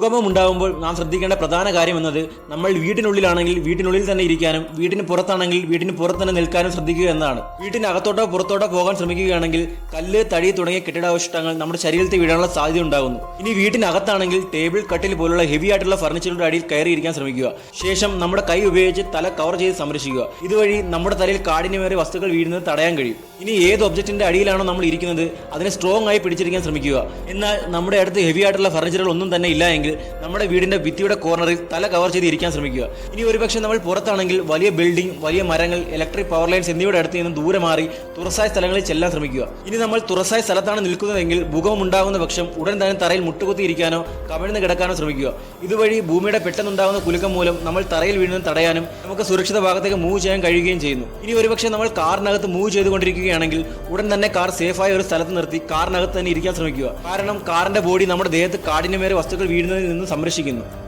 ഭൂകമ്പം ഉണ്ടാകുമ്പോൾ നാം ശ്രദ്ധിക്കേണ്ട പ്രധാന കാര്യം എന്നത് നമ്മൾ വീട്ടിനുള്ളിലാണെങ്കിൽ വീട്ടിനുള്ളിൽ തന്നെ ഇരിക്കാനും വീട്ടിന് പുറത്താണെങ്കിൽ വീട്ടിന് പുറത്ത് തന്നെ നിൽക്കാനും ശ്രദ്ധിക്കുക എന്നാണ് വീട്ടിനകത്തോട്ടോ പുറത്തോട്ടോ പോകാൻ ശ്രമിക്കുകയാണെങ്കിൽ കല്ല് തടി തുടങ്ങിയ കെട്ടിടാവശിഷ്ടങ്ങൾ നമ്മുടെ ശരീരത്തിൽ വീഴാനുള്ള സാധ്യത ഉണ്ടാകുന്നു. ഇനി വീട്ടിനകത്താണെങ്കിൽ ടേബിൾ കട്ടിൽ പോലുള്ള ഹെവി ആയിട്ടുള്ള ഫർണിച്ചറിന്റെ അടിയിൽ കയറിയിരിക്കാൻ ശ്രമിക്കുക. ശേഷം നമ്മുടെ കൈ ഉപയോഗിച്ച് തല കവർ ചെയ്ത് സംരക്ഷിക്കുക. ഇതുവഴി നമ്മുടെ തലയിൽ കാഠിന്യമേറിയ വസ്തുക്കൾ വീഴുന്നത് തടയാൻ കഴിയും. ഇനി ഏത് ഒബ്ജക്റ്റിന്റെ അടിയിലാണോ നമ്മൾ ഇരിക്കുന്നത് അതിനെ സ്ട്രോങ് ആയി പിടിച്ചിരിക്കാൻ ശ്രമിക്കുക. എന്നാൽ നമ്മുടെ അടുത്ത് ഹെവി ആയിട്ടുള്ള ഫർണിച്ചറുകൾ ഒന്നും തന്നെ ഇല്ല എങ്കിൽ നമ്മുടെ വീടിന്റെ ഭിത്തിയുടെ കോർണറിൽ തല കവർ ചെയ്ത് ഇരിക്കാൻ ശ്രമിക്കുക. ഇനി ഒരുപക്ഷെ നമ്മൾ പുറത്താണെങ്കിൽ വലിയ ബിൽഡിംഗ് വലിയ മരങ്ങൾ ഇലക്ട്രിക് പവർ ലൈൻസ് എന്നിവയുടെ അടുത്ത് നിന്ന് ദൂരെ മാറി തുറസായ സ്ഥലങ്ങളിൽ ചെല്ലാൻ ശ്രമിക്കുക. ഇനി നമ്മൾ തുറസായ സ്ഥലത്താണ് നിൽക്കുന്നതെങ്കിൽ ഭൂകമ്പം ഉണ്ടാകുന്ന പക്ഷം ഉടൻ തന്നെ തറയിൽ മുട്ടുകുത്തി ഇരിക്കാനോ കമിഴ്ന്ന് കിടക്കാനോ ശ്രമിക്കുക. ഇതുവഴി ഭൂമിയുടെ പെട്ടെന്നുണ്ടാകുന്ന കുലുക്കം മൂലം നമ്മൾ തറയിൽ വീഴുന്നത് തടയാനും നമുക്ക് സുരക്ഷിത ഭാഗത്തേക്ക് മൂവ് ചെയ്യാൻ കഴിയുകയും ചെയ്യുന്നു. ഇനി ഒരുപക്ഷെ നമ്മൾ കാറിനകത്ത് മൂവ് ചെയ്തുകൊണ്ടിരിക്കുകയാണെങ്കിൽ ഉടൻ തന്നെ കാർ സേഫായ ഒരു സ്ഥലത്ത് നിർത്തി കാറിനകത്ത് തന്നെ ഇരിക്കാൻ ശ്രമിക്കുക. കാരണം കാറിന്റെ ബോഡി നമ്മുടെ ദേഹത്ത് കാഠിന്യമേറിയ വസ്തുക്കൾ വീഴുന്നതിൽ നിന്ന് സംരക്ഷിക്കുന്നു.